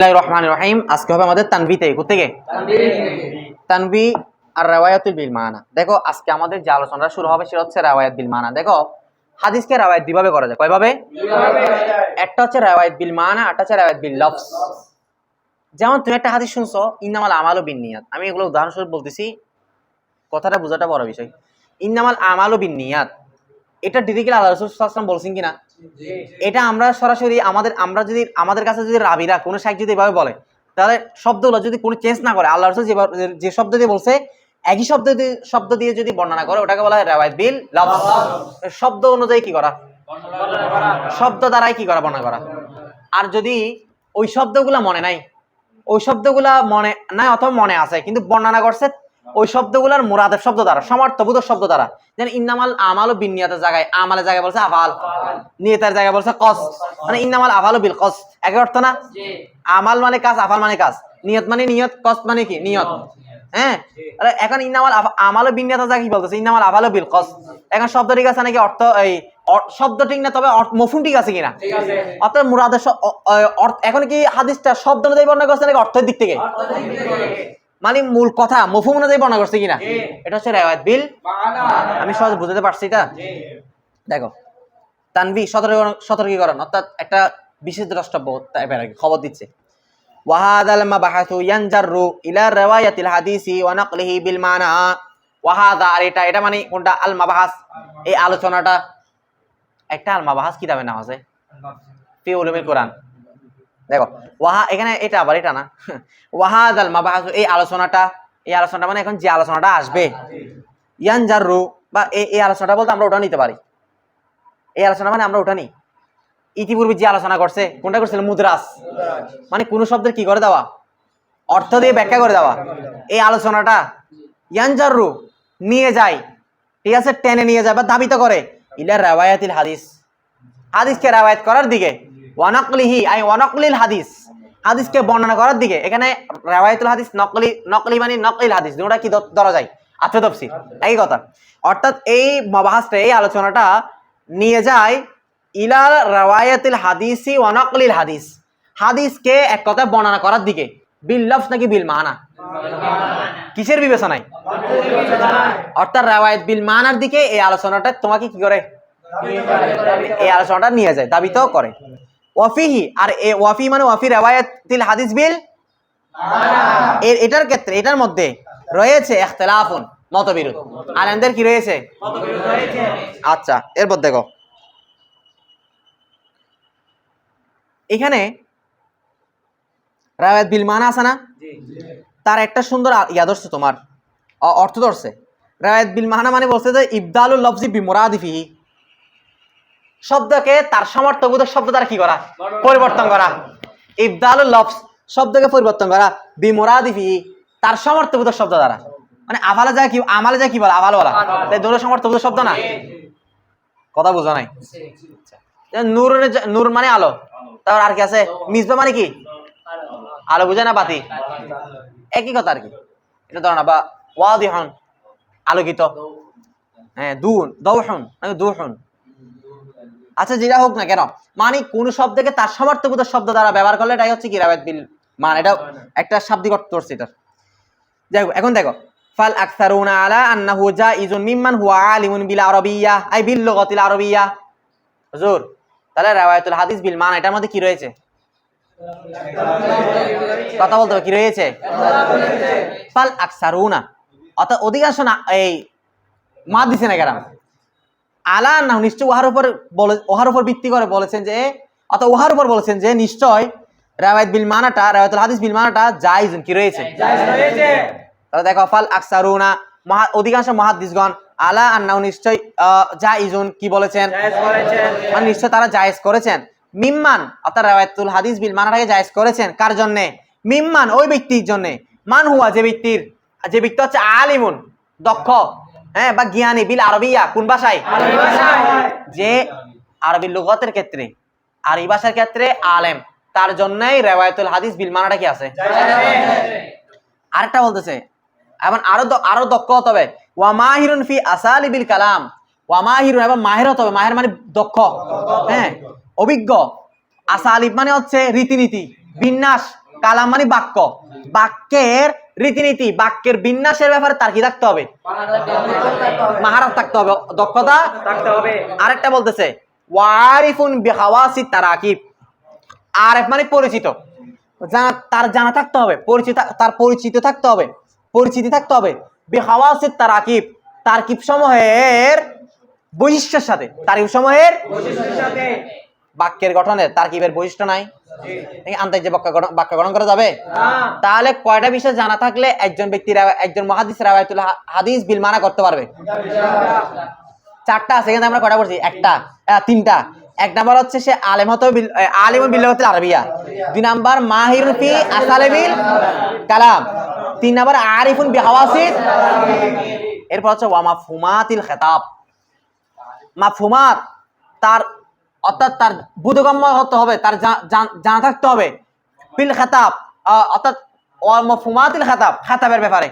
মানা। মানা। মানা যেমন তুমি একটা হাদিস শুনছো, ইন্নামাল আমালু বিন নিয়াত। আমি এগুলো উদাহরণস্বরূপ বলতেছি, কথাটা বোঝাটা বড় বিষয়। ইন্নামাল আমালু বিন নিয়াত। এটা ডিরেক্টলি আল্লাহ রসুল বলছেন কিনা? এটা আমরা সরাসরি আমাদের, আমরা যদি, আমাদের কাছে যদি রাবিরা কোনো শাইখ যদি এভাবে বলে, তাহলে শব্দগুলো যদি কোনো চেঞ্জ না করে আল্লাহ রসুল যে শব্দ দিয়ে বলছে, একই শব্দ দিয়ে শব্দ দিয়ে যদি বর্ণনা করে, ওটাকে বলা হয় রেওয়ায়ত বিল শব্দ অনুযায়ী কি করা? শব্দ দ্বারাই কি করা, বর্ণনা করা? আর যদি ওই শব্দগুলা মনে নাই, ওই শব্দগুলা মনে, নাই অথবা মনে আছে, কিন্তু বর্ণনা করছে ওই শব্দগুলার মুরাদের শব্দ দ্বারা সমর্থবোধ শব্দ দ্বারা। যেন ইন্নামাল আমাল বিনিয়াতের জায়গায় আমালের জায়গায় বলছে আফাল নিয়তের জায়গায় বলছে কস মানে ইন্নামাল আফাল বিল কস একই অর্থ না? আমাল মানে কাজ আফাল মানে কাজ। নিয়ত মানে নিয়ত কস মানে কি? নিয়ত। হ্যাঁ? এখন ইন্নামাল আমাল বিনিয়াতের জায়গায় কি বলতেছে? ইন্নামাল আফাল বিল কস এখন শব্দ ঠিক আছে নাকি? অর্থ এই শব্দ ঠিক না তবে অর্থ- মফুন ঠিক আছে কিনা? অর্থাৎ মুরাদের এখন কি হাদিসটা শব্দ অনুযায়ী বর্ণনা করছে নাকি অর্থের দিক থেকে। মানে মূল কথা মফুম অনুযায়ী বর্ণনা করছে কিনা? এটা হচ্ছে রেওয়ায়ত বিল। আমি সহজে বুঝতে পারছি এটা? দেখো তানভি সতর্ক সতর্কীকরণ অর্থাৎ একটা বিশেষ দ্রষ্টব্য টাইপের আর কি, খবর দিচ্ছে। ইয়ানজারু ইলা রিওয়ায়াতিল হাদিসি ওয়া নাকলিহি বিল মানা। ওয়াহাদা আর এটা এটা মানে কোনটা? আল মাবাহাস। এই আলোচনাটা একটা আল মাবাহাস কিতাবের নাম আছে ফি উলুমিল কোরআন। দেখো, ওয়াহা, এখানে এটা আবার এটা না। ওয়াহাদ আল মাবাহাস, এই আলোচনাটা এই আলোচনাটা মানে এখন যে আলোচনাটা আসবে। ইয়ানজারু, বা এই এই আলোচনাটা বলতে আমরা ওটা নিতে পারি। এই আলোচনা মানে আমরা ওটা নিই ইতিপূর্বে যে আলোচনা করছে, কোনটা করছিল? মুদ্রাস। মানে কোন শব্দের কি করে দেওয়া? অর্থ দিয়ে ব্যাখ্যা করে দেওয়া। এই আলোচনাটা ইয়ানজারু নিয়ে যায়, ঠিক আছে? টেনে নিয়ে যায় বা দাবিত করে। ইলা রাওয়ায়াতিল হাদিস। হাদিসকে রাওয়ায়াত করার দিকে ওয়ানকলিহি, আই ওয়ানকলিল হাদিস। হাদিসকে বর্ণনা করার দিকে। এখানে রাওয়ায়াতুল হাদিস, নকলি নকলি মানে নকলিল হাদিস, দুটোটা কি ধরা যায়? আত্ম তফসির একই কথা। অর্থাৎ এই মবাহাসটা, এই আলোচনাটা নিয়ে যায় ইলা রাওয়ায়াতুল হাদিসি ওয়ানকলিল হাদিস। হাদিসকে এক কথা বর্ণনা করার দিকে। বিল লফস নাকি বিল মানা? কিসের বিবেচনায়? অর্থাৎ রাওয়ায়াত বিল মানার দিকে এই আলোচনাটা তোমাকে কি করে? এই আলোচনাটা নিয়ে যায়, দাবিতেও করে। ওয়াফিহি আর এ ওয়াফি মানে ওয়াফি রেওয়ায়াতিল হাদিস বিল এর এটার ক্ষেত্রে এটার মধ্যে রয়েছে ইখতিলাফুন মতবিরোধ। আলেমদের কি রয়েছে? আচ্ছা এরপর দেখো। এখানে রাওয়ায়াত বিল মানা আছে না? তার একটা সুন্দর ইয়া ধরছে তোমার অর্থ ধরছে। রায়াত বিল মাহানা মানে বলছে যে ইবদালুল লফজি বিমুরাদিফিহি। শব্দকে তার সমর্থবোধক শব্দ দ্বারা কি করা? পরিবর্তন করা। ইবদালুল লফজ শব্দকে পরিবর্তন করা। বিমুরাদিফিহি তার সমর্থবোধক শব্দ দ্বারা। মানে আভালে যায় কি আমালে যায় কি বলা? আভাল বলা। তাই দুটো সমর্থবোধক শব্দ না? কথা বোঝা নাই। যে নূর নূর মানে আলো। তারপর আর কি আছে? মিসবা মানে কি? আলো বুঝে না বাতি? একই কথা আর কি। এটা ধরো না বা ওয়াদিহন আলোকিত। হ্যাঁ দুন দৌহন নাকি দুহন। আচ্ছা যেটা হোক না কেন মানে কোন শব্দকে তার সমর্থবোধ শব্দ দ্বারা ব্যবহার করলে এটাই হচ্ছে কি রাবাত বিল মানে এটা একটা শাব্দিক অর্থ করছে এটা। যাই হোক, এখন দেখো ফাল আকসারুনা আলা আন্নাহু জাইজুন মিম্মান হুয়া আলিমুন বিল আরবিয়্যা আই বিল লুগাতিল আরবিয়্যা হুজুর তাহলে রাওয়ায়াতুল হাদিস বিল মান এটার মধ্যে কি রয়েছে? কথা বলতে কি রয়েছে? ফাল আকসারুনা। অর্থাৎ অধিকাংশ না এই মা দিছে না কেরাম আলা না নিশ্চয় উহার উপর বলে উহার উপর ভিত্তি করে বলেছেন যে অর্থাৎ উহার উপর বলেছেন যে নিশ্চয় রাওয়ায়াত বিল মানাটা রাওয়ায়াতুল হাদিস বিল মানাটা জায়েজ কি রয়েছে? তাহলে দেখো ফাল আকসারুনা মহা অধিকাংশ মহাদ্দিসগণ আলা আন্নাউ নিশ্চয় আহ, জাইজুন কি বলেছেন? মানে নিশ্চয় তারা জায়েজ করেছেন। মিম্মান অর্থাৎ রাওয়ায়াতুল হাদিস বিল মানাটাকে জায়েজ করেছেন। কার জন্য? মিম্মান ওই ব্যক্তির জন্য। মান হুয়া যে ব্যক্তির যে ব্যক্তি হচ্ছে আলিমুন দক্ষ। হ্যাঁ বা জ্ঞানী বিল আরবিয়া কোন ভাষায়? যে আরবি লুগতের ক্ষেত্রে আরবি ভাষার ক্ষেত্রে আলেম তার জন্যই রেওয়ায়তুল হাদিস বিল মানাটা কি আছে? আরেকটা বলতেছে এখন আরও আরও দক্ষ হতে হবে। ওয়া মাহিরুন ফি আসালিবিল কালাম। ওয়া মাহিরুন এবং মাহের হতে হবে। মাহের মানে দক্ষ। হ্যাঁ অভিজ্ঞ। আসালিব মানে হচ্ছে রীতিনীতি বিন্যাস। কালাম মানে বাক্য। বাক্যের রীতিনীতি, বাক্যের বিন্যাসের ব্যাপারে তার কি থাকতে হবে। মাহারাত থাকতে হবে, দক্ষতা থাকতে হবে। আরেকটা বলতেছে, ওয়ারিফুন বিহাওয়াসি তারাকিব। আরেফ মানে পরিচিত। জানা, তার জানা থাকতে হবে, পরিচিত, তার পরিচিত থাকতে হবে, পরিচিতি থাকতে হবে। বিহাওয়াসি তারাকিব, তারকিব সমূহের বৈশিষ্ট্যের সাথে তারিফ সমূহের বাক্যের গঠনে তারকিবের বৈশিষ্ট্য নাই। এই বাক্য গঠন করা যাবে? তাহলে কয়টা বিষয় জানা থাকলে একজন ব্যক্তি একজন মহাদিস হাদিস বিল মানা করতে পারবে? চারটা আছে কিন্তু আমরা কয়টা করছি একটা তিনটা। এক নাম্বার হচ্ছে সে আলেম হতে বিল- বিল্লাহতুল আরবিয়া। দুই নাম্বার মাহির ফি আসালেবিল কালাম। তিন নাম্বার আরিফুন বিহাওয়াসিদ। এরপর হচ্ছে ওয়া মাফহুমাতিল খেতাব। মাফহুমাত তার অর্থাৎ তার বোধগম্য হতে হবে তার জানা থাকতে হবে। ফিল খেতাব অর্থাৎ ওয়া মাফহুমাতিল খেতাব খেতাবের ব্যাপারে।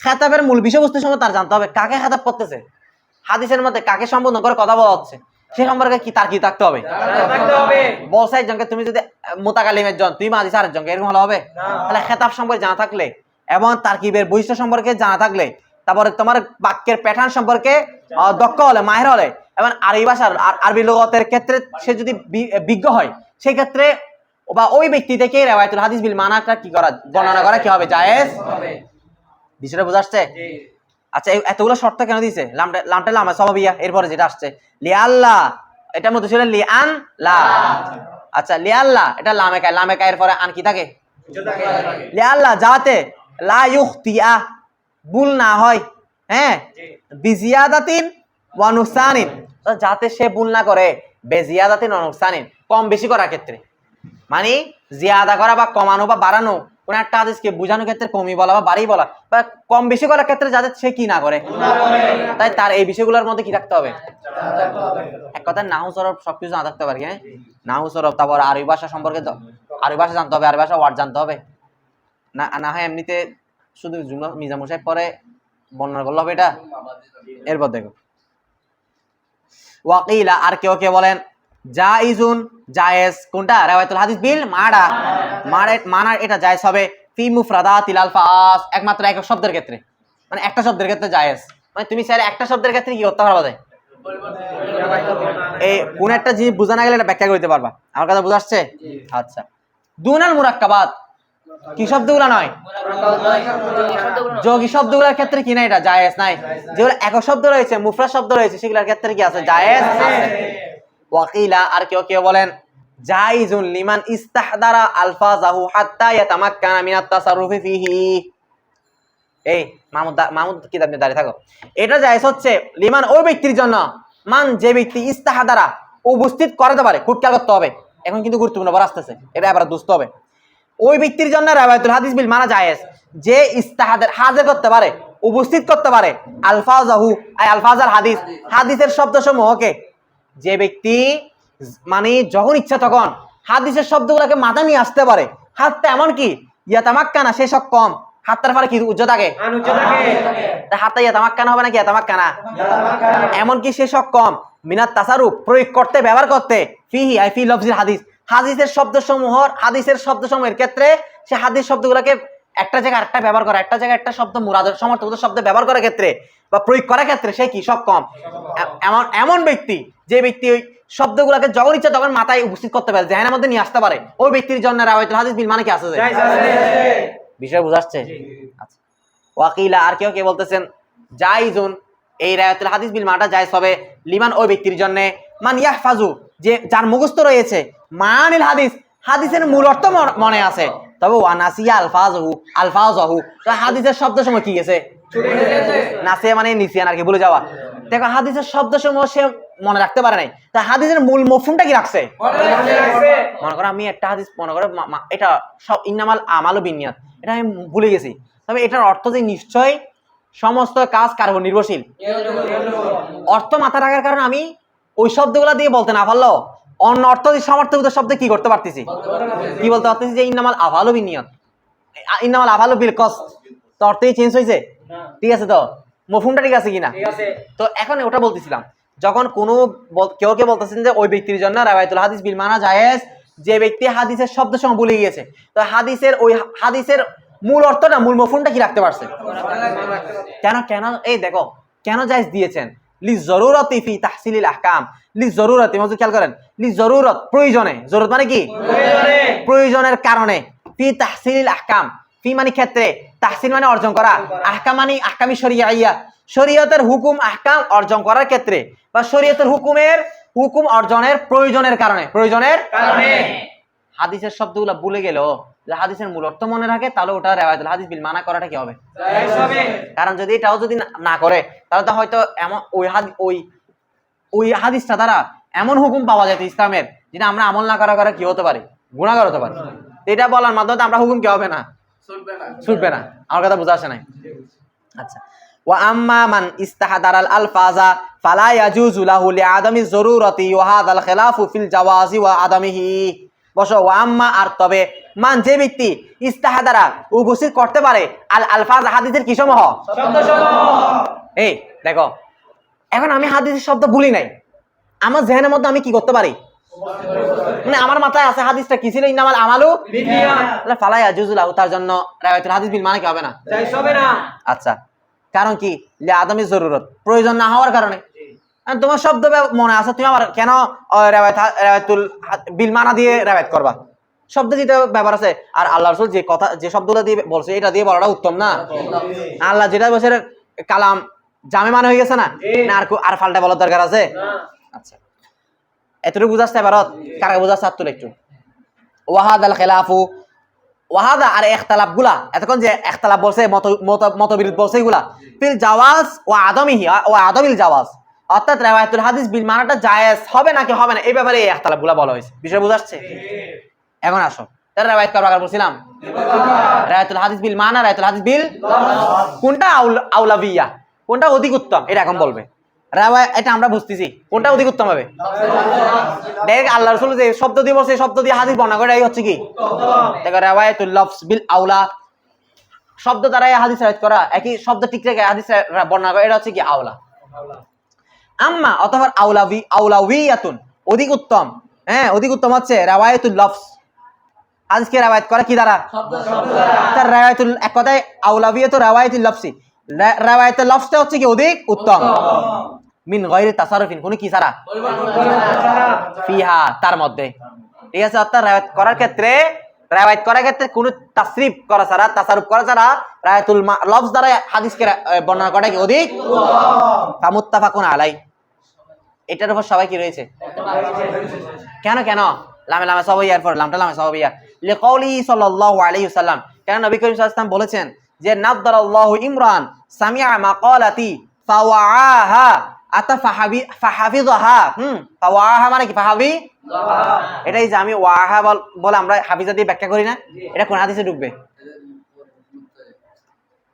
খেতাবের মূল বিষয়বস্তু সময় তার জানতে হবে কাকে খেতাব করতেছে? হাদিসের মধ্যে কাকে সম্বোধন করে কথা বলা হচ্ছে? সে সম্পর্কে কি তার কি থাকতে হবে? বলছে একজনকে তুমি যদি মোতাকালিমের জন তুমি মাদিস আরেকজনকে এরকম হলে হবে? তাহলে খেতাব সম্পর্কে জানা থাকলে এবং তারকিবের বৈশিষ্ট্য সম্পর্কে জানা থাকলে তারপরে তোমার বাক্যের প্যাটার্ন সম্পর্কে দক্ষ হলে মাহের হলে এবং আরবি ভাষার আর- আরবি লোগতের ক্ষেত্রে সে যদি বিজ্ঞ হয় সেই ক্ষেত্রে বা ওই ব্যক্তি থেকে রেওয়ায়তুল হাদিস বিল মানাটা কি করা বর্ণনা করা কি হবে? জায়েজ? হবে। বিষয়টা বোঝা আসছে? জি। আচ্ছা এতগুলো শর্ত কেন দিয়েছে? লামটা লামটা লামা সবাবিয়া এরপরে যেটা আসছে লিয়াল্লাহ এটার মধ্যে ছিল লিআন লা আচ্ছা লিয়াল্লাহ এটা লামেকায় লামেকায় এর পরে আন কি থাকে? লিয়াল্লাহ যাতে লা ইউখতিয়া ভুল না হয় হ্যাঁ? জি। বিজিয়াদাতিন ওয়া নুকসানিন তো যাতে সে ভুল না করে বেজিয়াদাতিন ওয়া নুকসানিন কম বেশি করার ক্ষেত্রে। মানে জিয়াদা করা বা কমানো বা বাড়ানো, কোন একটা হাদিসকে বোঝানোর ক্ষেত্রে কমই বলা বা বাড়ি বলা, বা কম বেশি করার ক্ষেত্রে যাতে সে কি না করে। তাই তার এই বিষয়গুলোর মধ্যে কি রাখতে হবে? এক কথায় নাহু সরব সবকিছু না থাকতে পারে হ্যাঁ? নাহু সরব, তারপর আরবি ভাষা সম্পর্কে আরবি ভাষা জানতে হবে, আরবি ভাষা ওয়ার্ড জানতে হবে। না না হয় এমনিতে শুধু জুমলা সাহেব পরে বর্ণনা করলে হবে এটা? এরপর দেখো। ওয়াকিলা আর কেউ কে বলেন? জাইজুন জায়েজ। কোনটা? রাওয়ায়াতুল হাদিস বিল? মাড়া। মাড়া মানার এটা জায়েজ হবে। ফি মুফরাদাতিল আলফাস একমাত্র এক শব্দের ক্ষেত্রে। মানে একটা শব্দের ক্ষেত্রে জায়েজ। মানে তুমি স্যার একটা শব্দের ক্ষেত্রে কি করতে পারবা যায় এই কোন একটা জিনিস বোঝা না গেলে এটা ব্যাখ্যা করতে পারবা। আমার কথা বোঝা আসছে? আচ্ছা। দুনাল মুরাক্কাবাত। কি শব্দগুলো নয়? যোগী শব্দগুলোর ক্ষেত্রে কি না এটা? জায়েজ নাই। যেগুলো একক শব্দ রয়েছে, মুফরাদ শব্দ রয়েছে, সেগুলোর ক্ষেত্রে কি আছে? জায়েজ ওয়াকিলা, আর কেউ কেউ বলেন, জাইজুন লিমান ইস্তাহদারা আলফাজাহু হাত্তা মিনাত ফিহি। এই দাঁড়িয়ে থাকো। এটা জায়েজ হচ্ছে লিমান ওই ব্যক্তির জন্য, মান যে ব্যক্তি ইস্তাহাদারা উপস্থিত করাতে পারে খুব খেয়াল করতে হবে। এখন কিন্তু গুরুত্বপূর্ণ বড় আসতেছে এটা এবার দুস্থ হবে। ওই ব্যক্তির জন্য রাবায়তুল হাদিস বিল মানা জায়েজ। যে ইস্তাহাদের হাজির করতে পারে উপস্থিত করতে পারে আলফাজাহু আই আলফাজাল হাদিস হাদিসের শব্দ সমূহকে যে ব্যক্তি মানে যখন ইচ্ছা তখন হাদিসের শব্দগুলোকে মাথা নিয়ে আসতে পারে হাতটা এমন কি ইয়াতামাক্কানা সে সক্ষম হাতটার পরে কি উজ্জ্ব থাকে? হাতটা ইয়াতামাক্কানা হবে নাকি ইয়াতামাক্কানা? এমনকি সে সব সক্ষম মিনাত তাসারুফ প্রয়োগ করতে ব্যবহার করতে ফিহি আই ফি লফজিল হাদিস। হাদিসের শব্দসমূহর হাদিসের শব্দ সমূহের ক্ষেত্রে সে হাদিস শব্দগুলোকে একটা জায়গায় একটা ব্যবহার করা একটা জায়গায় একটা শব্দ মুরাদের সমর্থক শব্দ ব্যবহার করার ক্ষেত্রে বা প্রয়োগ করার ক্ষেত্রে সে কি? সব কম। এমন এমন ব্যক্তি যে ব্যক্তি ওই শব্দগুলোকে যখন ইচ্ছা তখন মাথায় উপস্থিত করতে পারে জেহানের মধ্যে নিয়ে আসতে পারে। ওই ব্যক্তির জন্য রাওয়াইতুল হাদিস বিল মানে কি যে? বিষয় বুঝাচ্ছে? আচ্ছা। ওয়াকিলা আর কেউ কে বলতেছেন জাইজুন এই রায়াতুল হাদিস বিল মাটা জায়েজ হবে লিমান ওই ব্যক্তির জন্য। মান ইয়াহফাজু যে যার মুখস্থ রয়েছে, মানিল হাদিস, হাদিসের মূল অর্থ মনে আছে। তবে ওয়ানাসিয়া আলফাজহু আলফাজহু তো হাদিসের শব্দ সময় কি গেছে? নাসিয়া মানে নিসিয়ান আর কি, ভুলে যাওয়া। দেখো, হাদিসের শব্দ সমূহ সে মনে রাখতে পারে নাই। তা হাদিসের মূল মফহুমটা কি রাখছে? মনে করো আমি একটা হাদিস, মনে করো এটা সব ইন্নামাল আমাল বিনিয়াত। এটা আমি ভুলে গেছি। তবে এটার অর্থ যে নিশ্চয় সমস্ত কাজ কার নির্ভরশীল? অর্থ মাথা রাখার কারণে আমি ওই শব্দগুলো দিয়ে বলতে না পারল? অন্য অর্থ দিয়ে সমর্থক শব্দ কি করতে পারতেছি? কি বলতে পারতেছি যে ইন্নামাল আভালো বিনিয়ত। ইন্নামাল আভালো বিল কস্ট তো অর্থই চেঞ্জ হয়েছে? ঠিক আছে তো? মফুমটা ঠিক আছে কিনা? তো এখন ওটা বলতেছিলাম যখন কোনো কেউ কেউ বলতেছেন যে ওই ব্যক্তির জন্য রাবায়তুল হাদিস বিল মানা জায়েজ যে ব্যক্তি হাদিসের শব্দ সময় ভুলে গিয়েছে। তো হাদিসের ওই হাদিসের মূল অর্থটা মূল মফুনটা কি রাখতে পারছে। কেন কেন? এই দেখো কেন জায়েজ দিয়েছেন? লি জরুরতি ফি তাহসিলিল আহকাম। লি জরুরতি মজুদ খেয়াল করেন? লি জরুরত প্রয়োজনে। জরুরত মানে কি? প্রয়োজনের কারণে। ফি তাহসিলিল আহকাম। ফি মানে ক্ষেত্রে। তাহসিল মানে অর্জন করা। আহকাম মানে আহকামি শরিয়া ইয়া শরীয়তের হুকুম আহকাম অর্জন করার ক্ষেত্রে বা শরীয়তের হুকুমের হুকুম অর্জনের প্রয়োজনের কারণে। প্রয়োজনের কারণে। হাদিসের শব্দগুলো ভুলে গেল। হাদিসের মূল অর্থ মনে রাখে তাহলে ওটা রেওয়ায়তুল হাদিস বিল মানা করাটা কি হবে? কারণ যদি এটাও যদি না- করে তাহলে তো হয়তো এমন ওই হাদি ওই ওই হাদিসটা দ্বারা এমন হুকুম পাওয়া যেত ইসলামের যেটা আমরা আমল না করা করা কি হতে পারে? গুণাগার হতে পারে। এটা বলার মাধ্যমে আমরা হুকুম কি হবে না? ছুটবে না। আমার কথা বোঝা আসে নাই? আচ্ছা। ওয়া আম্মা মান ইস্তাহাদারাল আলফাজা ফালা ইয়াজুজু লাহু লিআদামি যরুরাতি ওয়া হাদাল খিলাফু ফিল জাওয়াজি ওয়া আদামিহি। বসো ওয়া আম্মা আর তবে মান যে ব্যক্তি ইস্তাহাদারা উপস্থিত করতে পারে আল আলফাজ হাদিসের কি সমূহ? এই দেখো এখন আমি হাদিসের শব্দ ভুলি নাই। আমার জেহেনের মধ্যে আমি কি করতে পারি? মানে আমার মাথায় আছে হাদিসটা কি ছিল? ইন্নামাল আমালু ফালাই আজুজুলাহু তার জন্য রায়তুল হাদিস বিল মানে কি হবে না? হবে না। আচ্ছা কারণ কি? আদমি জরুরত প্রয়োজন না হওয়ার কারণে। তোমার শব্দ মনে আছে তুমি আবার কেন আহ, রেওয়ায়তুল বিল মানা দিয়ে রেওয়ায়ত করবা? শব্দ দিতে ব্যাপার আছে আর আল্লাহ রসুল যে কথা যে শব্দটা দিয়ে বলছে এটা দিয়ে বলাটা উত্তম না? আল্লাহ যেটা বলছে কালাম জামে মানে হয়ে গেছে না? আর আর ফাল্টা বলার দরকার আছে? আচ্ছা। এতটুকু বুঝাচ্ছে ভারত কারা বুঝাচ্ছে আত্মুল একটু? ওয়াহাদ আল খেলাফু। ওয়াহাদা আর একতালাপগুলা। এতক্ষণ যে একতালাপ বলছে মত মত- মতবিরোধ বলছে এগুলা। ফিল জাওয়াজ ও আদমিহি ও আদমিল জাওয়াজ। অর্থাৎ রেওয়ায়তুল হাদিস বিল মানাটা জায়েজ হবে নাকি হবে না? এই ব্যাপারে এই একতালাপগুলা বলা হয়েছে। বিষয় বুঝাচ্ছে? এখন আসো। করার আগে বলছিলাম? হাদিস বিল মানা হাদিস বিল কোনটা কোনটা অধিক উত্তম? এটা এখন বলবে। বুঝতেছি। কোনটা করে আউলা। শব্দ হাদিস করা, একই শব্দ ঠিক হাদিস করা, এটা হচ্ছে কি? আম্মা, অথবা অধিক উত্তম। হ্যাঁ অধিক উত্তম হচ্ছে রাওয়ায়াতুল লফস হাদিসকে রাওয়ায়াত করে কি দ্বারা? তার রাওয়ায়াতুল, এক কথায় আউলাবিয়া তো রাওয়ায়াতুল লফসি। রা- রাওয়ায়াতুল লফসটা হচ্ছে কি অধিক উত্তম। মিন গয়রি তাসারুফিন, কোনো কি ছাড়া? ফিহা, তার মধ্যে। ঠিক আছে, অর্থাৎ রায়ত করার ক্ষেত্রে রায়ত করার ক্ষেত্রে কোনো তাসরিফ করা ছাড়া, তাসারুফ করা ছাড়া রায়াতুল লফজ দ্বারা হাদিসকে বর্ণনা করা কি অধিক কামুত্তাফাকুন আলাই এটার উপর সবাই কি রয়েছে? কেন কেন? লামে লামে সব ইয়ার পর লামটা, লামে সবাইয়া আলাইহি ওয়াসাল্লাম। কেন নবী করিম ওয়াসাল্লাম বলেছেন যে ইমরান ফাওয়াআহা আতা ফাহাবি হুম, ফাওয়াআহা মানে কি? ফাহাবি যে আমি ওয়াহা বলে আমরা হাফিজা দিয়ে ব্যাখ্যা করি না। এটা কোন হাদিসে ঢুকবে?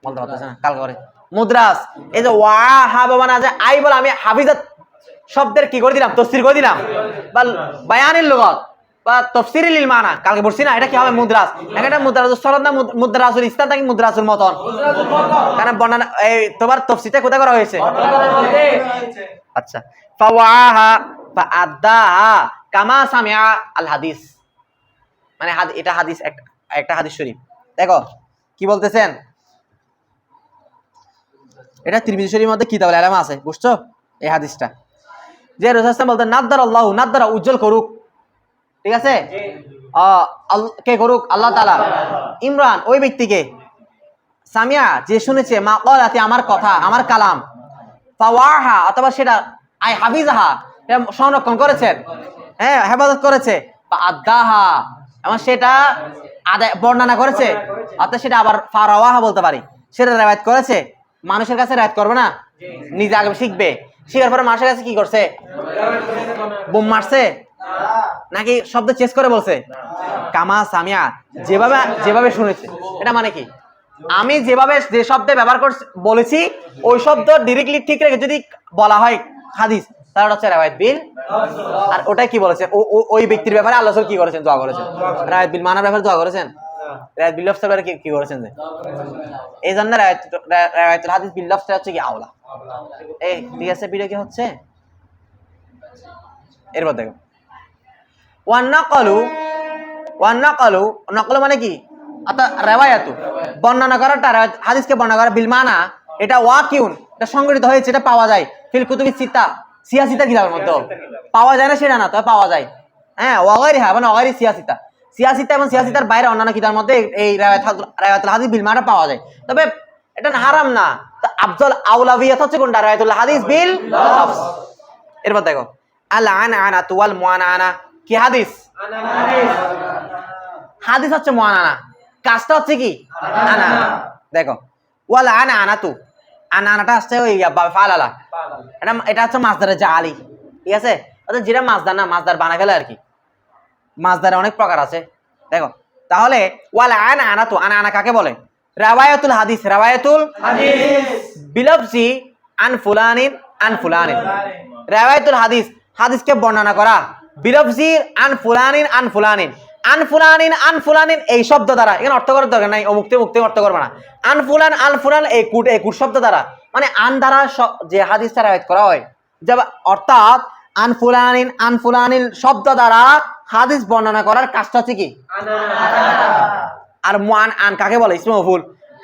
বলতে পারতেছে না কালকে করে। মুদ্রাস, এই যে ওয়াহা মানে আই বলে আমি হাফিজা শব্দের কি করে দিলাম? তফসির করে দিলাম? বা বায়ানের লগত। বা তফসির লিল মানা, কালকে বলছি না, এটা কি হবে মুদ্রাস সরদ না মুদ্রাসুল মতন? কারণ বর্ণনা, এই তোমার তফসিরটা কোথায় করা হয়েছে? আচ্ছা ফাওয়াহা কামা সামিআ আল হাদিস। মানে এটা হাদিস একটা হাদিস শরীফ। দেখো, কি বলতেছেন? এটা তিরমিজি শরীফের মধ্যে কিতাবুল আলামা আছে, বুঝছ? এই হাদিসটা। যে রসুল বলতেন নাদ্দার আল্লাহ নাদ্দারা উজ্জ্বল করুক। ঠিক আছে? কে করুক? আল্লাহ তালা ইমরান ওই ব্যক্তিকে। সামিয়া যে শুনেছে মা কলাতে আমার কথা আমার কালাম। ফাওয়াহা অথবা সেটা আই হাফিজাহা। সংরক্ষণ করেছেন হ্যাঁ হেফাজত করেছে। আদাহা এবং সেটা আদায় বর্ণনা করেছে। অর্থাৎ সেটা আবার ফারাওয়াহা বলতে পারি। সেটা রেওয়ায়ত করেছে। মানুষের কাছে রেওয়ায়ত করবে না? নিজে আগে শিখবে। শিখার পরে মানুষের কাছে কি করছে? বোম মারছে? নাকি শব্দ চেস করে বলছে? কামা সামিয়া, যেভাবে যেভাবে শুনেছে। এটা মানে কি? আমি যেভাবে যে শব্দে ব্যবহার করছি, বলেছি, ওই শব্দ ডিরেক্টলি ঠিক রেখে যদি বলা হয় হাদিস, তাহলে হচ্ছে রায়ত বিল আর ওটাই কি বলেছে? ওই ব্যক্তির ব্যাপারে আল্লাহ কি করেছেন? দোয়া করেছেন। রায়ত বিল মানার ব্যাপারে দোয়া করেছেন? রায়ত বিল লফসের ব্যাপারে কি- করেছেন যে? এই জন্য রায়ত হাদিস বিল লফসটা হচ্ছে কি আওলা। এই, ঠিক আছে, ভিডিও কি হচ্ছে? এরপর দেখো। ওয়ান নাকালু নকল মানে কি? অর্থাৎ রেওয়ায়াতু। বর্ণনা করাটা হাদিসকে বর্ণনা করা বিল মানা এটা ওয়াকিউন এটা সংগঠিত হয়েছে এটা পাওয়া যায়। ফিল কুতুবি সিতা সিয়াসিতা কিতাবের মধ্যে। পাওয়া যায় না সেটা না তবে পাওয়া যায়। হ্যাঁ ওয়াগারি হ্যাঁ মানে ওয়াগারি সিয়াসিতা। সিয়াসিতা এবং সিয়াসিতার বাইরে অন্যান্য কিতাবের মধ্যে এই রায়াতুল হাদিস বিলমানা পাওয়া যায়। তবে এটা না হারাম না। আফজল আউলাভিয়াত হচ্ছে কোনটা? রায়াতুল হাদিস বিল এরপর দেখো আল আন আনা তুয়াল মুআনা আনা কি হাদিস? হাদিস হচ্ছে মুআনানা কাজটা হচ্ছে কি? আনা। দেখো, ওয়াল আনা আনা তু আনা আনাটা আসছে ওই ফালালা। এটা এটা হচ্ছে মাছদারের জালি ঠিক আছে? অর্থাৎ যেটা মাছদার না, মাছদার বানা গেলে আর কি। মাছদারে অনেক প্রকার আছে। দেখো, তাহলে ওয়াল আনা আনা তু আনা আনা কাকে বলে? রাওয়ায়াতুল হাদিস। রাওয়ায়াতুল বিলফজি, আন ফুলানিন আন ফুলানিন। রাওয়ায়াতুল হাদিস। হাদিসকে বর্ণনা করা। বিলফজি আন ফুলানিন আন ফুলানিন। আন ফুলানিন আন ফুলানিন, এই শব্দ দ্বারা। এখানে অর্থ করার দরকার নাই, অমুক্তি মুক্তি অর্থ করবে না। আন ফুলান আল ফুলান, এই কুট এই কুট শব্দ দ্বারা। মানে আন দ্বারা যে হাদিসটা রাওয়ায়াত করা হয়, যে অর্থাৎ আন ফুলানিন আন ফুলানিন শব্দ দ্বারা হাদিস বর্ণনা করার কাজটা হচ্ছে কি? আর মুআন, আন কাকে বলে? ইসমে মফুল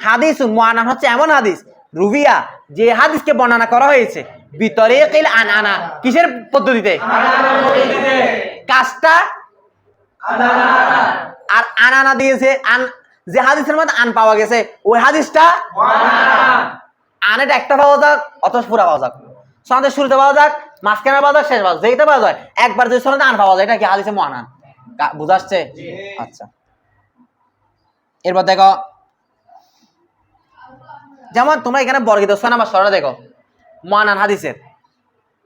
হাদিস, মুআন, আন হচ্ছে এমন হাদিস, রুবিয়া, যে হাদিসকে বর্ণনা করা হয়েছে। ভিতরে কিল আন আনা কিসের পদ্ধতিতে? কাজটা আর আন আনা দিয়েছে আন যে হাদিসের মধ্যে আন পাওয়া গেছে ওই হাদিসটা আনেটা একটা পাওয়া যাক অথচ পুরা পাওয়া যাক। সন্ধ্যে শুরুতে পাওয়া যাক মাঝখানে পাওয়া যাক শেষ পাওয়া যেইটা পাওয়া যায় একবার যদি সন্ধ্যে আন পাওয়া যায় এটা কি হাদিসে মহান আন? কা- বুঝাচ্ছে আচ্ছা। এরপর দেখো যেমন তোমরা এখানে বর্গিত সোনা বা সরা দেখো মহানান হাদিসের।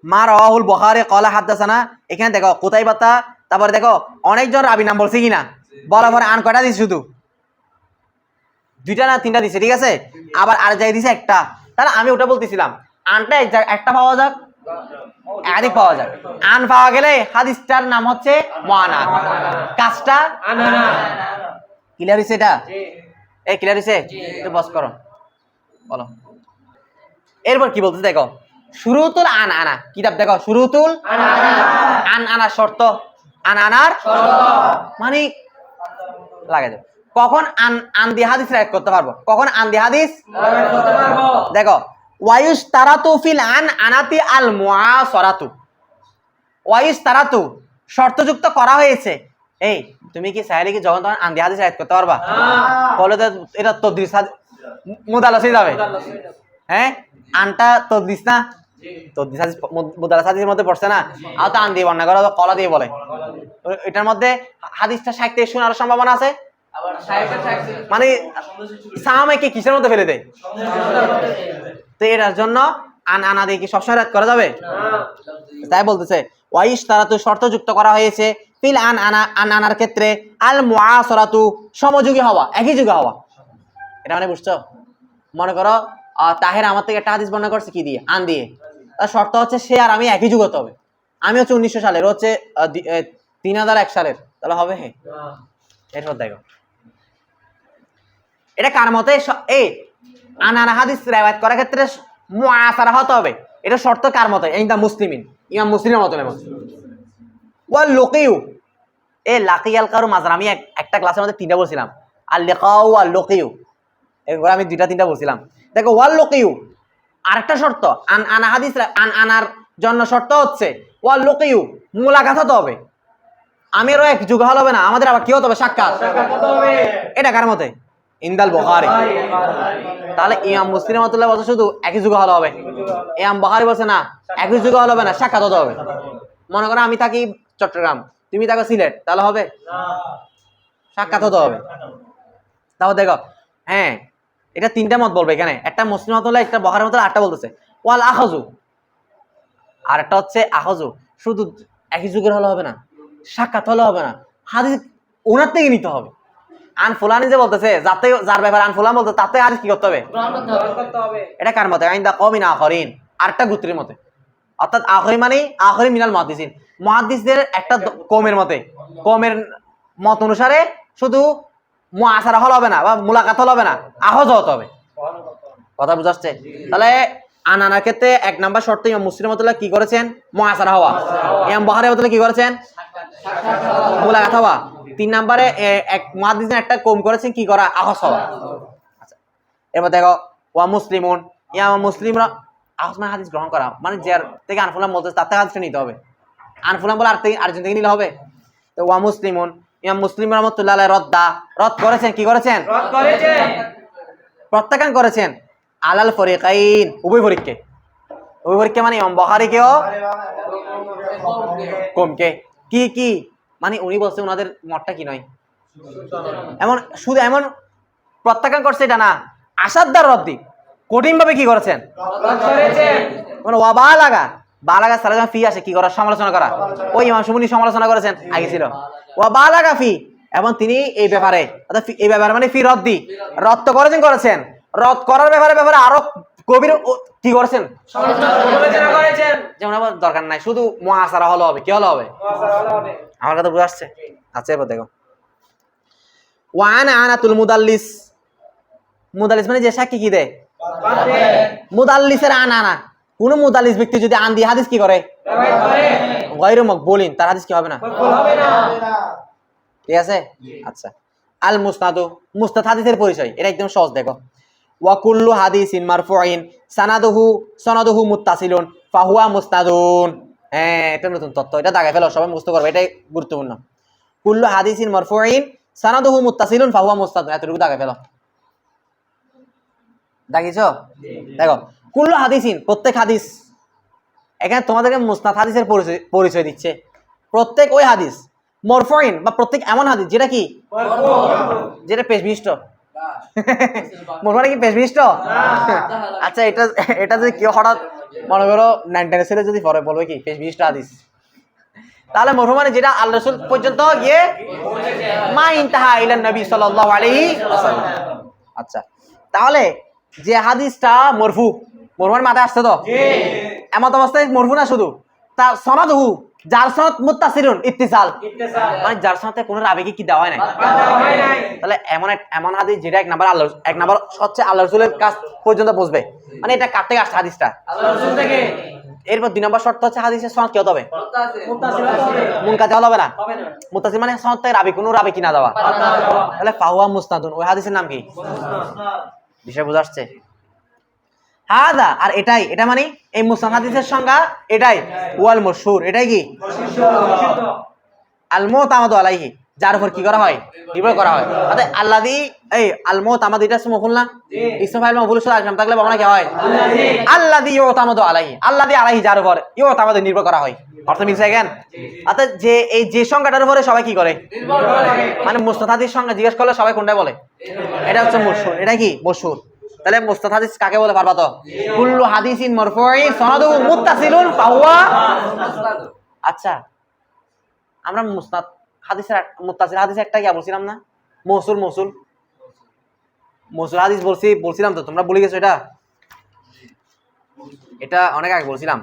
মা রাহুল বহারে কলা হাদ্দাসানা এখানে দেখো কোথায় পাতা তারপরে দেখো অনেকজন রাবি নাম বলছে কিনা বলা পরে আন কয়টা দিছে শুধু? দুইটা না তিনটা দিছে ঠিক আছে? আবার আর যাই দিছে একটা। তাহলে আমি ওটা বলতেছিলাম আনটা একটা পাওয়া যাক একাধিক পাওয়া যাক। আন পাওয়া গেলে হাদিসটার নাম হচ্ছে মহানান। কাজটা ক্লিয়ার হয়েছে এটা? এই ক্লিয়ার হয়েছে বস করো। বলো। এরপর কি বলতে দেখো? শুরুতুল আন আনা কিতাব দেখো? শুরুতুল আন আনা শর্ত। আন আনার মানে লাগে যাবে কখন আন আন দি হাদিস রাইট করতে পারব? কখন আন দি হাদিস? দেখো ওয়ায়ুস তারাতু ফিল আন আনাতি আল মুআসরাতু। ওয়ায়ুস তারাতু শর্তযুক্ত করা হয়েছে। এই তুমি কি সাহেলি কি যখন তখন আন দি হাদিস রাইট করতে পারবা? বলে তো এটা তদ্রিস মুদালাসে যাবে। হ্যাঁ? আনটা তদ্রিস না। তদ্রিস হাদিস মুদালাস হাদিসের মধ্যে পড়ছে না। আর তো আন দিয়ে বর্ণনা করা কলা দিয়ে বলে। এটার মধ্যে হাদিসটা সাহিত্যে শোনার সম্ভাবনা আছে? মানে সাহামাইকে কিসের মধ্যে ফেলে দেয়? তো এটার জন্য আন আনা দিয়ে কি সবসময় রাত করা যাবে? তাই বলতেছে ওয়াইশ তারাতু শর্তযুক্ত করা হয়েছে, ফিল আন আনা, আন আনার ক্ষেত্রে আল মুআসরাতু সমযোগী হওয়া, একই যুগে হওয়া। এটা মানে বুঝছ? মনে করো তাহের আমার থেকে একটা হাদিস বর্ণনা করছে, কি দিয়ে? আন দিয়ে। তার শর্ত হচ্ছে সে আর আমি একই যুগ হতে হবে। আমি হচ্ছে উনিশশো সালের হচ্ছে তিন হাজার এক সালের। তাহলে হবে এরপর দেখো। এটা কার মতে? এই আনানা হাদিস রেওয়ায়ত করার ক্ষেত্রে মুআসারা হতে হবে। এটা শর্ত কার মতে? এই দা মুসলিমিন। ইমাম মুসলিমের মতো নেব। ওয়াল লোকিউ। এ লাকিয়াল কারু মাজার আমি একটা ক্লাসের মধ্যে তিনটা বলছিলাম। আর লেখাও আর লোকিউ। এরপর আমি দুইটা তিনটা বলছিলাম। দেখো, ওয়াল লোকিউ আরেকটা শর্ত, আন আনা হাদিস আন আনার জন্য শর্ত হচ্ছে, ওয়াল লোকিউ মোলাকাত হতে হবে। আমেরও এক যুগ হল হবে না, আমাদের আবার কি হতে হবে? সাক্ষাৎ। এটা কার মতে? ইন্দাল বহারি তাহলে ইমাম মুসলিম রহমতুল্লাহ বলছে শুধু একই যুগ হল হবে। ইমাম বহারি বলছে না, একই যুগ হল হবে না, সাক্ষাৎ হতে হবে। মনে করো আমি থাকি চট্টগ্রাম, তুমি থাকো সিলেট, তাহলে হবে? সাক্ষাৎ হতে হবে। তাও দেখো হ্যাঁ এটা তিনটা মত বলবে এখানে। একটা মুসলিম রহমতুল্লাহ একটা বহারি রহমতুল্লাহ আটটা বলতেছে ওয়াল আহজু আর একটা হচ্ছে আহজু শুধু একই যুগের হলে হবে না সাক্ষাৎ হলে হবে না হাদিস ওনার থেকে নিতে হবে। আন ফুলানি যে বলতেছে যাতে যার ব্যাপারে আন ফুলান বলতে তাতে হাদিস কি করতে হবে? এটা কার মতে? আইন্দা কমিন আখরিন। আরেকটা গুত্রের মতে। অর্থাৎ আখরি মানে আখরি মিনাল মহাদিসিন মহাদিসদের একটা কমের মতে। কমের মত অনুসারে শুধু মুআসারা হল হবে না বা মুলাকাত হল হবে না, আহজ হতে হবে। কথা বুঝাচ্ছে? তাহলে আনানার ক্ষেত্রে এক নাম্বার শর্ত, ইমাম মুসলিম মতলা কি করেছেন? মুআসারা হওয়া। ইমাম বহারি মতলা কি করেছেন? মুলাকাত হওয়া। তিন নাম্বারে এক মুহাদ্দিসিন একটা কম করেছেন, কি করা? আহস হওয়া। আচ্ছা এবার দেখো, ওয়া মুসলিমুন। ইয়া মুসলিমরা আহস মানে হাদিস গ্রহণ করা। মানে যার থেকে আনফুলাম বলতে তার থেকে হাদিসটা নিতে হবে। আনফুলাম বলে আর থেকে আরেকজন থেকে নিলে হবে। তো ওয়া মুসলিমুন। ইয়া মুসলিম রহমতুল্লাহ রদ্দা। রদ করেছেন কি করেছেন? প্রত্যাখ্যান করেছেন। আলাল ফরিকাইন উভয় পরীক্ষে উভয় পরীক্ষা মানে ইমাম বহারিকেও কমকে। কি কি? মানে উনি বলছে ওনাদের মতটা কি নয়? এমন শুধু এমন প্রত্যাখ্যান করছে এটা না। আসাদ্দার রদ্দি কঠিন ভাবে কি করেছেন। মানে ওয়াবা লাগা। বা লাগা সারা ফি আসে কি করা সমালোচনা করা ওই ইমাম সুমনি সমালোচনা করেছেন আগে ছিল। ওয়াবা লাগা ফি এবং তিনি এই ব্যাপারে অর্থাৎ এই ব্যাপারে মানে ফি রদ্দি। রদ তো করেছেন করেছেন। রদ করার ব্যাপারে ব্যাপারে আরও গভীর কি করেছেন? যেমন আবার দরকার নাই শুধু মহাসারা হলো হবে। কি হলো হবে? আমার কথা বুঝে আসছে? আচ্ছা এবার দেখো। ওয়ান আনাতুল মুদাল্লিস। মুদাল্লিস মানে যে সাক্ষী কি দেয়? মুদাল্লিসের আন আনা। কোন মুদাল্লিস ব্যক্তি যদি আন দিয়ে হাদিস কি করে? ব্যবহার করে গৈর বলিন তার হাদিস কি হবে না? ঠিক আছে? আচ্ছা। আল মুসনাদু মুস্তাদ হাদিসের পরিচয় এটা একদম সহজ দেখো। ওয়াকুল্লু হাদিসিন মারফুইন সানাদুহু সনাদুহু মুত্তাসিলুন ফাহুয়া মুস্তাদুন হ্যাঁ এটা নতুন তত্ত্ব এটা দাগায় ফেলো সবাই মুস্ত করবে এটাই গুরুত্বপূর্ণ। কুল্লু হাদিসিন মারফুইন সানাদুহু মুত্তাসিলুন ফাহুয়া মুস্তাদুন এতটুকু দাগায় ফেলো। দাগিছ দেখো কুল্লু হাদিসিন প্রত্যেক হাদিস। এখানে তোমাদেরকে মুস্তাদ হাদিসের পরিচয় পরিচয় দিচ্ছে। প্রত্যেক ওই হাদিস মরফইন বা প্রত্যেক এমন হাদিস যেটা কি? যেটা পেশ বিশিষ্ট মরফানে কি পেশ বিশিষ্ট আচ্ছা এটা এটা যদি কেউ হঠাৎ মনে করো নাইন টেনের ছেলে যদি পরে বলবে কি পেশ বিশিষ্ট হাদিস। তাহলে মরফু মানে যেটা আল্লাহ রসুল পর্যন্ত গিয়ে মা ইনতাহা ইলান নবী সাল্লাল্লাহু আলাইহি আচ্ছা তাহলে যে হাদিসটা মরফু মরফুর মাথায় আসছে তো? এমত অবস্থায় মরফু না শুধু। তা সনদ হু? যার সনদ মুত্তাসিরুন ইত্তিসাল। ইত্তেসাল। মানে যার সাথে কোনো আবেগে কি দেওয়া হয় নাই? হয় নাই। তাহলে এমন এক এমন হাদিস যেটা এক নাম্বার আল্লাহ এক নাম্বার হচ্ছে আল্লাহ রসুলের কাছ পর্যন্ত পৌঁছবে মানে এটা কার থেকে আসছে হাদিসটা? থেকে। এরপর দুই নম্বর শর্ত হচ্ছে হাদিসের সনদ কি হবে? মুত্তাসিল হবে। মুন না? মুতাসির মানে সনদ থেকে রাবি কোনো রাবি কিনা দেওয়া। তাহলে ফাহুয়া মুস্তাদুন ওই হাদিসের নাম কি? মুসনাদ। বিষয় বুঝে আসছে? হাদা আর এটাই এটা মানে এই মুসনাদ হাদিসের সংজ্ঞা এটাই। ওয়াল মশহুর এটাই কি? আল মুতামাদু আলাইহি যার উপর কি করা হয়? নির্ভর করা হয়। অর্থাৎ আল্লাদি এই আল মুতামাদ এটা মফুল না ইসম ফাইল মফুল আসলাম থাকলে বাবা কি হয়? আল্লাহি আল্লাদি ইউতামাদু আলাইহি আল্লাদি আলাইহি যার উপর ইউতামাদু নির্ভর করা হয়। অর্থ মিলছে কেন অর্থাৎ যে এই যে সংখ্যাটার উপরে সবাই কি করে? মানে মুস্তাদ হাদিস সংখ্যা জিজ্ঞেস করলে সবাই কোনটা বলে? এটা হচ্ছে মশহুর এটা কি? মশহুর তাহলে মুস্তাদ হাদিস কাকে বলে পারবা তো? কুল্লু হাদিসিন মারফুই সনাদুহু মুত্তাসিলুন ফাহুয়া আচ্ছা আমরা মুসনাদ হাদিসের মুত্তাসিল হাদিস একটা কি বলছিলাম না? মৌসুল মৌসুল। মৌসুল হাদিস বলছি, বলছিলাম তো, তোমরা ভুলে গেছো এটা? এটা অনেক আগে বলছিলাম।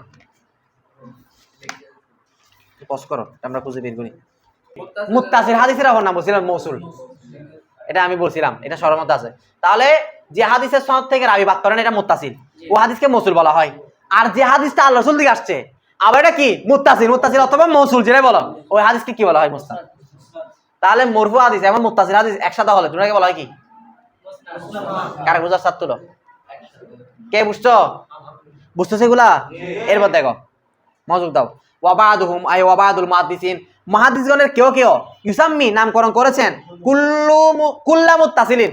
পজ করো আমরা খুঁজে বের করি। মুত্তাসিল হাদিসের এখন না বলছিলাম মৌসুল। এটা আমি বলছিলাম, এটা সরমত আছে। তাহলে যে হাদিসের সনদ থেকে রাবি বাদ করেন এটা মুত্তাসিল। ও হাদিসকে মসুল বলা হয়। আর যে হাদিসটা আল্লাহ রসুল দিকে আসছে আবার এটা কি? মুত্তাসিল। মুত্তাসিল অথবা মৌসুল যেটাই বলো। ওই হাদিসকে কি বলা হয় মুস্তাদ? তাহলে মরফু হাদিস এমন মুত্তাসিল হাদিস একসাথে হলে তোমরা বলা হয় কি? কারে বুঝার সাত তুলো? কে বুঝছ? বুঝতেছে এগুলা? এরপর দেখো। মনোযোগ দাও। ওয়াবাদুহুম আই ওয়াবাদুল মুহাদ্দিসিন। মুহাদ্দিসগণের কেউ কেউ ইউসাম্মি নামকরণ করেছেন কুল্লু কুল্লা মুত্তাসিলিন।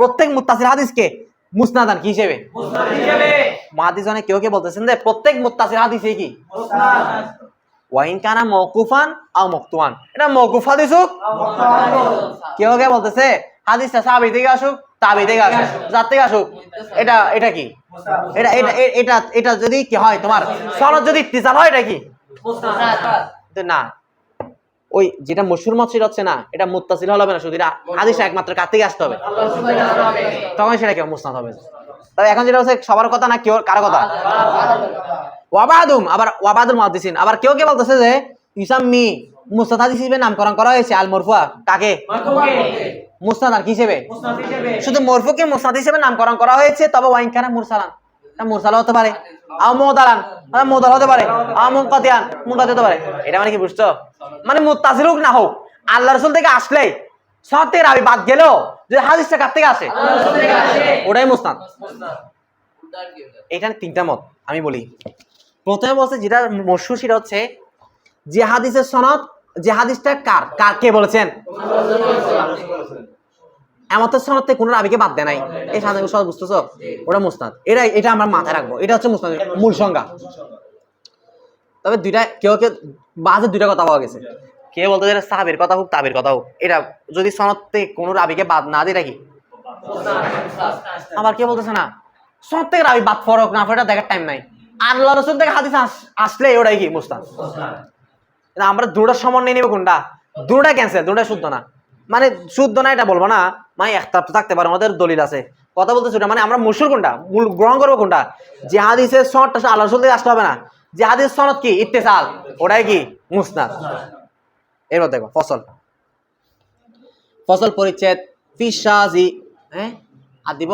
প্রত্যেক মুত্তাসিল হাদিসকে মুসনাদান কি হিসেবে? হিসেবে। মুহাদ্দিসগণে কেউ কে বলতেছেন যে প্রত্যেক মুত্তাসিল হাদিসে কি? ওয়াইন কানা মওকুফান আও মকতুয়ান। এটা মওকুফ হাদিস হোক। কেউ কেউ বলতেছে হাদিসটা সাহাবী থেকে আসুক তাবি থেকে আসুক যার থেকে আসুক এটা এটা কি? এটা এটা এটা এটা যদি কি হয় তোমার সনদ যদি ইত্তিসাল হয় এটা কি? না ওই যেটা মশুর মত হচ্ছে না এটা মুত্তাসিল হবে না শুধু এটা একমাত্র কার থেকে আসতে হবে? তখন সেটা কেউ মুসনাদ হবে তবে এখন যেটা হচ্ছে সবার কথা না কেউ কারও কথা? ওয়াবাদুম আবার ওয়াবাদুল মুহাদ্দিসিন। আবার কেউ কেউ বলতেছে যে ইসাম্মি মুস্তাদ হাদিস হিসেবে নামকরণ করা হয়েছে আল মরফুয়া কাকে মুস্তাদ আর কি হিসেবে? শুধু মরফুকে মুস্তাদ হিসেবে নামকরণ করা হয়েছে তবে ওয়াইন খানা মুরসালান। মুরসাল হতে পারে। হ্যাঁ মোদাল হতে পারে। মুনকাতি হতে পারে। এটা মানে কি বুঝছ? মানে মুত্তাসিল হোক না হোক আল্লাহ রসুল থেকে আসলে সত্যের আমি বাদ গেলেও যে হাদিসটা কার থেকে আসে? ওটাই মুস্তাদ। এখানে তিনটা মত আমি বলি। প্রথমে বলছে যেটা মশুর সেটা হচ্ছে যে হাদিসের সনদ যে হাদিসটা কার? কার কে বলেছেন। এমন তো সনদ থেকে কোনো রাবিকে বাদ দেয় নাই। এই সাধারণ সব বুঝতেছো? ওটা মুস্তাদ। এটা এটা আমার মাথায় রাখব। এটা হচ্ছে মুস্তাদ মূল সংজ্ঞা। তবে দুইটা কেউ কেউ বাজে দুইটা কথা পাওয়া গেছে। কে বলতে যে সাহাবের কথা হোক তাবের কথা হোক। এটা যদি সনদ থেকে কোনো রাবিকে বাদ না দিয়ে রাখি আবার কে বলতেছে না সব থেকে রাবি বাদ ফরক না ফরক দেখার টাইম নাই। আল্লাহ রসুল থেকে হাদিস আস- আসলে ওটাই কি মুস্তাদ? আমরা দুটা সমন্বয় নেবে কোনটা? দুটা ক্যান্সেল দুটা শুদ্ধ না। মানে শুদ্ধ না, এটা বলব না। মানে একটা তো থাকতে পারে, আমাদের দলিল আছে। কথা বলতেছি ওটা মানে আমরা মুসুর কোনটা? মূল গ্রহণ করব কোনটা? যে হাদিসের সনদটা আল্লাহ রসুল থেকে আসতে হবে না। যে হাদিস সনদ কি? ইত্তেসাল। ওটাই কি? মুসনাদ। এরপর দেখো, ফসল। ফসল পরিচ্ছেদ, ফিসাজি হ্যাঁ? আর দিব?